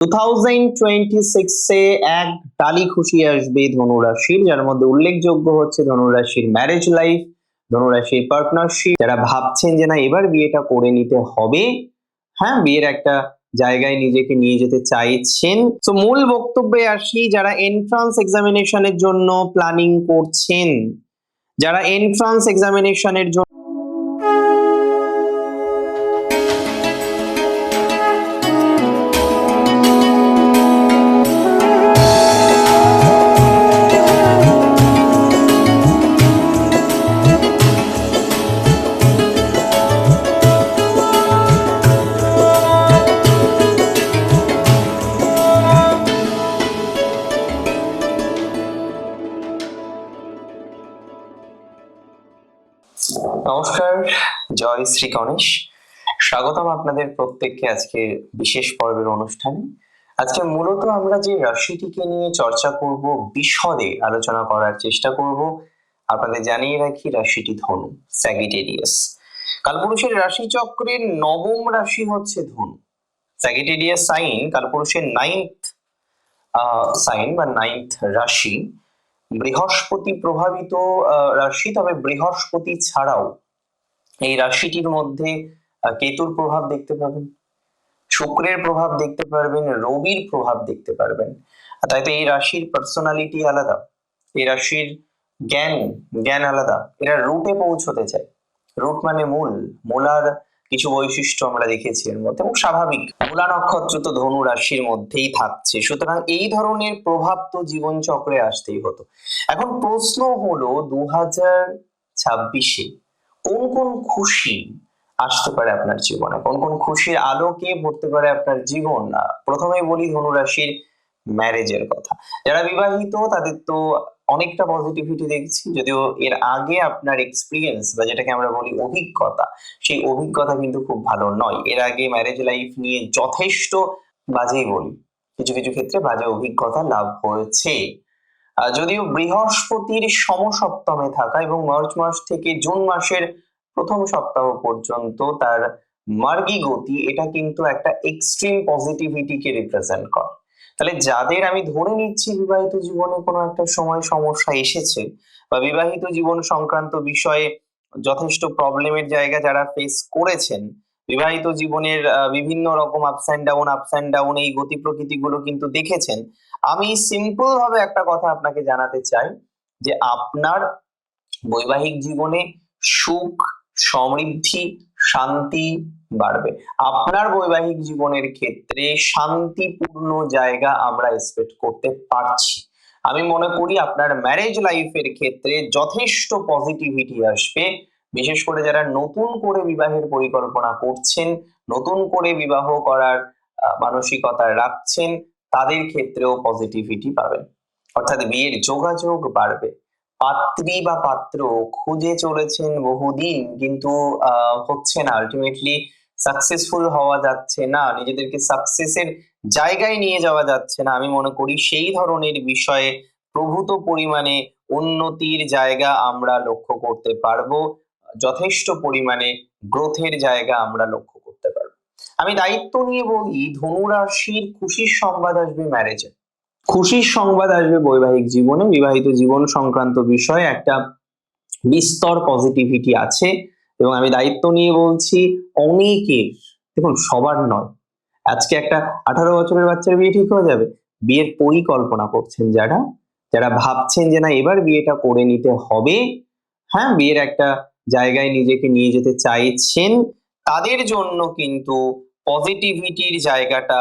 Two thousand twenty সিক্সে এক টালি খুশি আসবে ধনুরাশির, যার মধ্যে উল্লেখযোগ্য হচ্ছে ধনুরাশির ম্যারেজ লাইফ যারা ভাবছেন যে না, এবার বিয়েটা করে নিতে হবে হ্যাঁ বিয়ের একটা জায়গায় নিজেকে নিয়ে যেতে চাইছেন। তো মূল বক্তব্যে আসি, যারা এন্ট্রান্স এক্সামিনেশনের জন্য প্ল্যানিং করছেন, যারা এন্ট্রান্স এক্সামিনেশনের জন্য জয় শ্রী গণেশ। স্বাগতম আপনাদের প্রত্যেককে আজকে বিশেষ পর্বের অনুষ্ঠানে। আজকে মূলত আমরা যে রাশিটিকে নিয়ে চর্চা করব, বিশদে আলোচনা করার চেষ্টা করব, আপনাদের জানিয়ে রাখি রাশিটি ধনু স্যাগিটেরিয়াস কালপুরুষের রাশি চক্রের নবম রাশি হচ্ছে ধনু। স্যাগিটেরিয়াস সাইন কালপুরুষের নাইন্থ সাইন বা নাইন্থ রাশি। বৃহস্পতি প্রভাবিত রাশি, তবে বৃহস্পতি ছাড়াও এই রাশিটির মধ্যে কেতুর প্রভাব দেখতে পাবেন, শুক্রের প্রভাব দেখতে পারবেন, রবির প্রভাব দেখতে পারবেন। তাই তো এই রাশির পার্সোনালিটি আলাদা, এই রাশির জ্ঞান জ্ঞান আলাদা, এরা রুটে পৌঁছতে চায়। রুট মানে মূল মূলার কিছু বৈশিষ্ট্য আমরা দেখেছি এর মধ্যে, এবং স্বাভাবিক। মূলা নক্ষত্র তো ধনু রাশির মধ্যেই থাকছে, সুতরাং এই ধরনের প্রভাব তো জীবন চক্রে আসতেই হতো। এখন প্রশ্ন হলো দু হাজার ছাব্বিশে কোন কোন খুশি আসতে পারে আপনার জীবনে? কোন কোন খুশির আলোকে ভরতে পারে আপনার জীবন? প্রথমেই বলি ধনুরাশির ম্যারেজের কথা। যারা বিবাহিত, তাদের তো অনেকটা পজিটিভিটি দেখছি। যদিও এর আগে আপনার এক্সপিরিয়েন্স বা যেটাকে আমরা বলি অভিজ্ঞতা, সেই অভিজ্ঞতা কিন্তু খুব ভালো নয়। এর আগে ম্যারেজ লাইফ নিয়ে যথেষ্ট বাজেই বলি। কিছু কিছু ক্ষেত্রে বাজে অভিজ্ঞতা লাভ হয়েছে। যদিও বৃহস্পতির সমসপ্তমে থাকা এবং মার্চ মাস থেকে জুন মাসের প্রথম সপ্তাহ পর্যন্ত তার মার্গী গতি, এটা কিন্তু একটা এক্সট্রিম পজিটিভিটিকে রিপ্রেজেন্ট করে। তাহলে যাদের আমি ধরে নিচ্ছি বিবাহিত জীবনে কোনো একটা সময় সমস্যা এসেছে বা বিবাহিত জীবন সংক্রান্ত বিষয়ে যথেষ্ট প্রবলেমের জায়গা যারা ফেস করেছেন বিবাহিত জীবনের বিভিন্ন রকম ups and down ups and down এই গতি প্রকৃতিগুলো কিন্তু দেখেছেন। আমি সিম্পল ভাবে একটা কথা আপনাকে জানাতে চাই যে আপনার বৈবাহিক জীবনে সুখ, সমৃদ্ধি, শান্তি বাড়বে। আপনার বৈবাহিক জীবনের ক্ষেত্রে শান্তিপূর্ণ জায়গা আমরা এক্সপেক্ট করতে পারছি। আমি মনে করি আপনার ম্যারেজ লাইফের ক্ষেত্রে যথেষ্ট পজিটিভিটি আসবে। বিশেষ করে যারা নতুন করে বিবাহের পরিকল্পনা করছেন, নতুন করে বিবাহ করার মানসিকতা রাখছেন, তাদের ক্ষেত্রেও পজিটিভিটি পাবেন। অর্থাৎ বিয়ের যোগাযোগ বাড়বে। পাত্রী বা পাত্র খুঁজে চলেছেন বহুদিন, কিন্তু হচ্ছে না। আলটিমেটলি সাকসেসফুল হওয়া যাচ্ছে না। নিজেদেরকে সাকসেসের জায়গায় নিয়ে যাওয়া যাচ্ছে না। আমি মনে করি সেই ধরনের বিষয়ে প্রভূত পরিমাণে উন্নতির জায়গা আমরা লক্ষ্য করতে পারব। যথেষ্ট পরিমাণে গ্রোথের জায়গা আমরা লক্ষ্য করতে পারব। আমি দায়িত্ব নিয়ে বলি ধনুরাশির খুশির সংবাদ আসবে ম্যারেজে খুশির সংবাদ আসবে বৈবাহিক জীবনে। বিবাহিত জীবন সংক্রান্ত বিষয়ে একটা বিস্তর পজিটিভিটি আছে এবং আমি দায়িত্ব নিয়ে বলছি, অনেকের, দেখুন, সবার নয়। আজকে একটা আঠারো বছরের বাচ্চার বিয়ে ঠিক হয়ে যাবে। বিয়ের পরিকল্পনা করছেন যারা যারা ভাবছেন যে না, এবার বিয়েটা করে নিতে হবে। হ্যাঁ বিয়ের একটা জায়গায় নিজেকে নিয়ে যেতে চাইছেন, তাদের জন্য কিন্তু পজিটিভিটির জায়গাটা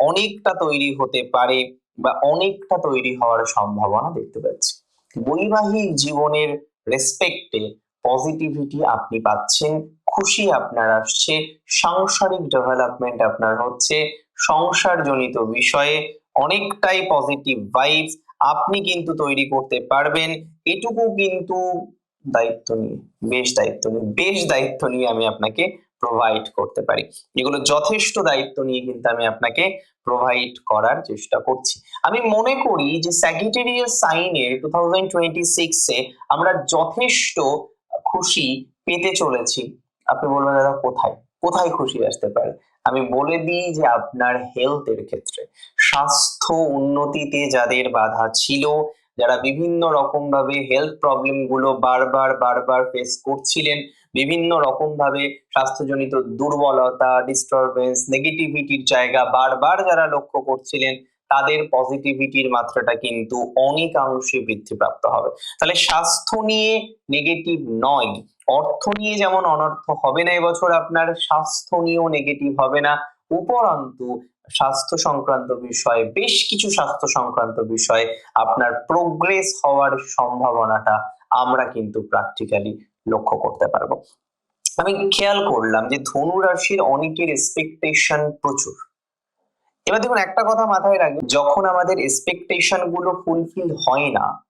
অনেকটা তৈরি হতে পারে বা অনেকটা তৈরি হওয়ার সম্ভাবনা দেখতে পাচ্ছি। বৈবাহিক জীবনের রেসপেক্টে পজিটিভিটি আপনি পাচ্ছেন, খুশি আপনার আসছে, সাংসারিক ডেভেলপমেন্ট আপনার হচ্ছে সংসার জনিত বিষয়ে অনেকটাই পজিটিভ ভাইবস আপনি কিন্তু তৈরি করতে পারবেন। এটুকু কিন্তু দায়িত্ব নিয়ে, বেশ দায়িত্ব নিয়ে, বেশ দায়িত্ব নিয়ে আমি আপনাকে প্রোভাইড করতে পারি। এগুলো যথেষ্ট দায়িত্ব নিয়ে কিন্তু আমি আপনাকে প্রোভাইড করার চেষ্টা করছি। আমি মনে করি যে স্যাগিটেরিয়াস সাইনের টু থাউজেন্ড টোয়েন্টি সিক্সে আমরা যথেষ্ট খুশি পেতে চলেছি। আপনি বলবেন, দাদা, কোথায়? কোথায় খুশি আসতে পারে? আমি বলে দিই যে আপনার হেলথের ক্ষেত্রে। স্বাস্থ্য উন্নতিতে যাদের বাধা ছিল যারা বিভিন্ন রকম ভাবে হেলথ প্রবলেমগুলো বারবার বারবার ফেস করছিলেন, বিভিন্ন রকম ভাবে স্বাস্থ্যজনিত দুর্বলতা ডিস্টারবেন্স নেগেটিভিটির জায়গা বারবার যারা লক্ষ্য করছিলেন, তাদের পজিটিভিটির মাত্রাটা কিন্তু অনেকাংশে বৃদ্ধিপ্রাপ্ত হবে। তাহলে স্বাস্থ্য নিয়ে নেগেটিভ নয়, অর্থ নিয়ে যেমন অনর্থ হবে না এবছর আপনার, স্বাস্থ্য নিয়েও নেগেটিভ হবে না, উপরন্তু স্বাস্থ্য সংক্রান্ত বিষয়ে, বেশ কিছু স্বাস্থ্য সংক্রান্ত বিষয়ে আপনার প্রোগ্রেস হওয়ার সম্ভাবনাটা আমরা কিন্তু প্র্যাকটিক্যালি লক্ষ্য করতে পারব। আমি খেয়াল করলাম যে ধনু রাশির অনেকের এক্সপেকটেশন প্রচুর। এবার দেখুন, একটা কথা মাথায় রাখবেন, যখন আমাদের এক্সপেকটেশনগুলো ফুলফিল হয় না,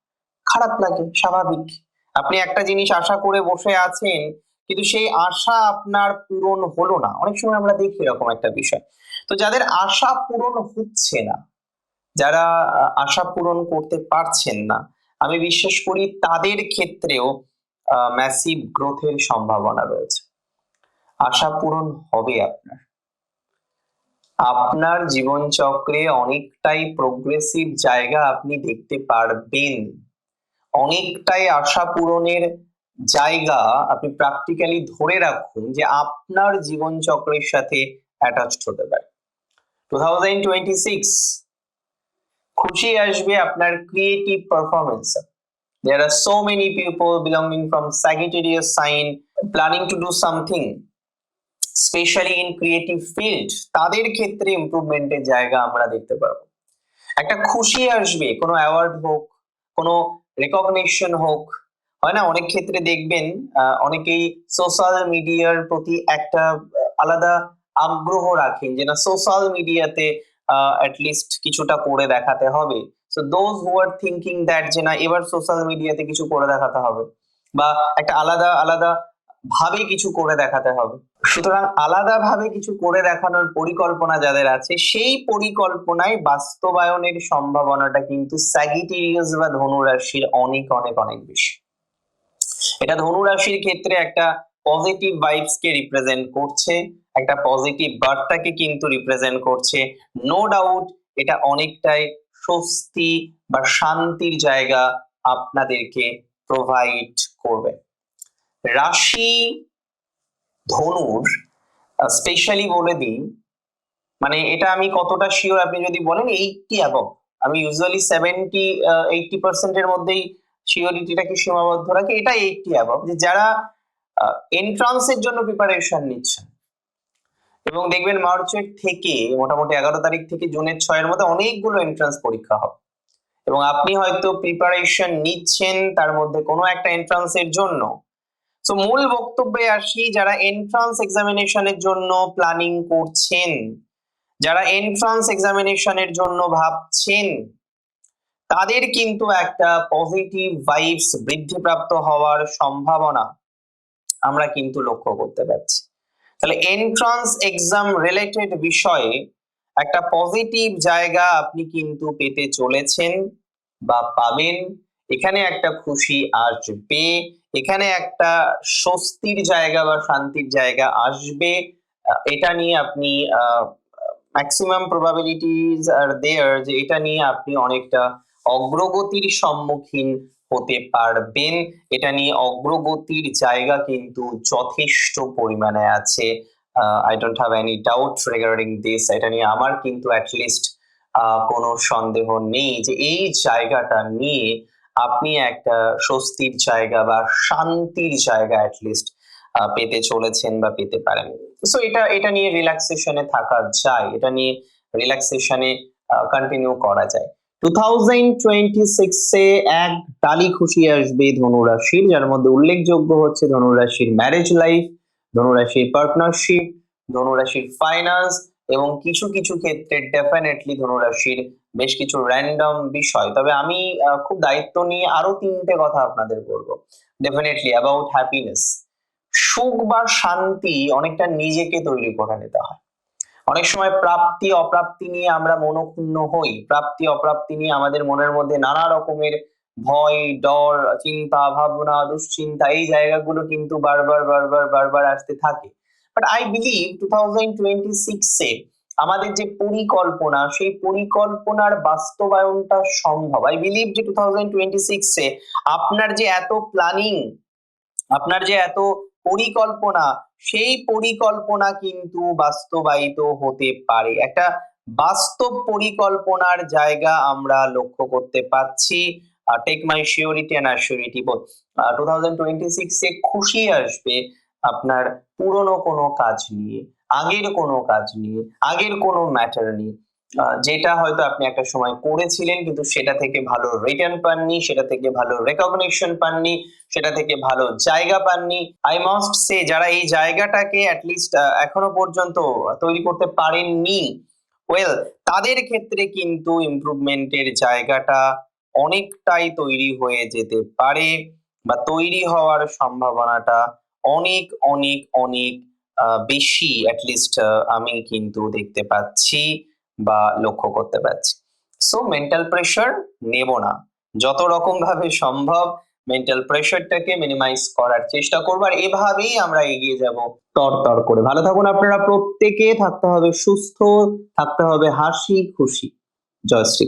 খারাপ লাগে, স্বাভাবিক। আপনি একটা জিনিস আশা করে বসে আছেন, কিন্তু সেই আশা আপনার পূরণ হলো না। অনেক সময় আমরা দেখি এরকম একটা বিষয়। তো যাদের আশা পূরণ হচ্ছে না, যারা আশা পূরণ করতে পারছেন না, আমি বিশ্বাস করি তাদের ক্ষেত্রেও ম্যাসিভ গ্রোথের সম্ভাবনা রয়েছে। আশা পূরণ হবে আপনার। আপনার জীবনচক্রে অনেকটাই প্রোগ্রেসিভ জায়গা আপনি দেখতে পারবেন। অনেকটাই আশা পূরণের জায়গা আপনি প্র্যাকটিক্যালি ধরে রাখুন যে আপনার জীবনচক্রের সাথে অ্যাটাচড হতে পারে। টু খুশি আসবে আপনার creative performance There are so many people belonging from Sagittarius sign, planning to do something specially in creative field তাদের ক্ষেত্রে ইমপ্রুভমেন্টের জায়গা আমরা দেখতে পারব একটা খুশি আসবে, কোনো অ্যাওয়ার্ড হোক, কোনো রেকগনিশন হোক, হয় না? অনেক ক্ষেত্রে দেখবেন অনেকেই সোশ্যাল মিডিয়ার প্রতি একটা, আলাদা আগ্রহ রাখেন যে না সোশ্যাল মিডিয়াতে লিস্ট কিছুটা করে দেখাতে হবে। So those who are thinking that যে না, এবার সোশ্যাল মিডিয়াতে কিছু করে দেখাতে হবে বা একটা আলাদা আলাদা ভাবে কিছু করে দেখাতে হবে। সুতরাং আলাদা ভাবে কিছু করে দেখানোর পরিকল্পনা যাদের আছে, সেই পরিকল্পনায় বাস্তবায়নের সম্ভাবনাটা কিন্তু স্যাগিটেরিয়াস বা ধনুরাশির অনেক অনেক অনেক বেশি। এটা ধনুরাশির ক্ষেত্রে একটা পজিটিভ ভাইবস কে রিপ্রেজেন্ট করছে, একটা পজিটিভ বার্তাকে কিন্তু রিপ্রেজেন্ট করছে। নো ডাউট এটা অনেকটাই স্বস্তি বা শান্তির জায়গা আপনাদেরকে প্রোভাইড করবে। রাশি ধনুর স্পেশালি বলে দিই মানে এটা আমি কতটা শিওর আপনি যদি বলেন এইটটি অ্যাবভ আমি ইউজুয়ালি সেভেন্টি এইটটি পার্সেন্টের মধ্যেই শিওরিটিটাকে সীমাবদ্ধ রাখি? এটা এইটটি অ্যাবভ যে যারা এন্ট্রান্সের জন্য প্রিপারেশন নিচ্ছেন। এবং দেখবেন মার্চের থেকে মোটামুটি এগারো তারিখ থেকে জুনের ছয়ের মধ্যে অনেকগুলো এন্ট্রান্স পরীক্ষা হবে। এবং আপনি হয়তো প্রিপারেশন নিচ্ছেন তার মধ্যে কোনো একটা এন্ট্রান্সের জন্য। তো মূল বক্তব্যে আসি, যারা এন্ট্রান্স এক্সামিনেশনের জন্য প্ল্যানিং করছেন, যারা এন্ট্রান্স এক্সামিনেশনের জন্য ভাবছেন, তাদের কিন্তু একটা পজিটিভ ভাইবস বৃদ্ধিপ্রাপ্ত হওয়ার সম্ভাবনা। আমরা কিন্তু লক্ষ্য করতে পারছি। তাহলে এন্ট্রান্স এক্সাম রিলেটেড বিষয়ে একটা পজিটিভ জায়গা আপনি কিন্তু পেতে চলেছেন বা পাবেন। এখানে একটা খুশি আসবে, এখানে একটা স্বস্তির জায়গা বা শান্তির জায়গা আসবে। এটা নিয়ে আপনি ম্যাক্সিমাম প্রবাবিলিটিজ আর দেয়ার যে এটা নিয়ে আপনি অনেকটা অগ্রগতির সম্মুখীন হতে পারবেন। এটা নিয়ে অগ্রগতির জায়গা কিন্তু যথেষ্ট পরিমাণে আছে। I don't have any doubt regarding this এটা নিয়ে আমার কিন্তু অ্যাটলিস্ট কোনো সন্দেহ নেই যে এই জায়গাটা নিয়ে আপনি একটা স্বস্তির জায়গা বা শান্তির জায়গা অ্যাটলিস্ট পেতে চলেছেন বা পেতে পারেন। সো এটা এটা নিয়ে রিল্যাক্সেশনে থাকা যায়। এটা নিয়ে রিল্যাক্সেশনে কন্টিনিউ করা যায়। টালি খুশি আসবে ধনুরাশির, যার মধ্যে উল্লেখযোগ্য হচ্ছে ধনুরাশির ম্যারেজ লাইফ ধনুরাশির পার্টনারশিপ ধনুরাশির এবং কিছু কিছু ক্ষেত্রে ডেফিনেটলি ধনুরাশির বেশ কিছু র্যান্ডম বিষয়। তবে আমি খুব দায়িত্ব নিয়ে আরও তিনটে কথা আপনাদের বলব। ডেফিনেটলি অ্যাবাউট হ্যাপিনেস সুখ বা শান্তি অনেকটা নিজেকে তৈরি করে নিতে হয়। অনেক সময় প্রাপ্তি, অপ্রাপ্তি নিয়ে আমরা মনক্ষুণ্ণ হই। প্রাপ্তি, অপ্রাপ্তি নিয়ে আমাদের মনের মধ্যে নানা রকমের ভয়, ডর, চিন্তা, ভাবনা, দুশ্চিন্তা এই জায়গাগুলো কিন্তু বারবার বারবার বারবার আসতে থাকে। But I believe two thousand twenty সিক্সে আমাদের যে পরিকল্পনা, সেই পরিকল্পনার বাস্তবায়নটা সম্ভব। আই বিলিভ যে টু থাউজেন্ড টোয়েন্টি সিক্সে আপনার যে এত প্ল্যানিং আপনার যে এত পরিকল্পনা সেই পরিকল্পনা কিন্তু বাস্তবায়িত হতে পারে। একটা বাস্তব পরিকল্পনার জায়গা আমরা লক্ষ্য করতে পাচ্ছি take my surety and assurity বোধ টু থাউজেন্ড টোয়েন্টি সিক্সে খুশি আসবে আপনার পুরনো কোনো কাজ নিয়ে, আগের কোনো কাজ নিয়ে, আগের কোনো ম্যাটার নিয়ে। যেটা হয়তো আপনি একটা সময় করেছিলেন, কিন্তু সেটা থেকে ভালো রিটার্ন পাননি, সেটা থেকে ভালো রেকগনিশন পাননি, সেটা থেকে ভালো জায়গা পাননি। আই মাস্ট সে যারা এই জায়গাটাকে অ্যাটলিস্ট এখনও পর্যন্ত তৈরি করতে পারেননি ওয়েল তাদের ক্ষেত্রে কিন্তু ইমপ্রুভমেন্টের জায়গাটা অনেকটাই তৈরি হয়ে যেতে পারে বা তৈরি হওয়ার সম্ভাবনাটা অনেক অনেক অনেক বেশি অ্যাটলিস্ট আমি কিন্তু দেখতে পাচ্ছি। বা লক্ষ্য করতে পারছি। সো মেন্টাল প্রেশার নেব না। যত রকম ভাবে সম্ভব মেন্টাল প্রেশারটাকে মিনিমাইজ করার চেষ্টা করব আর এভাবেই আমরা এগিয়ে যাব। তর তর করে। ভালো থাকুন আপনারা। প্রত্যেকে থাকতে হবে সুস্থ, থাকতে হবে হাসি খুশি। জয় শ্রী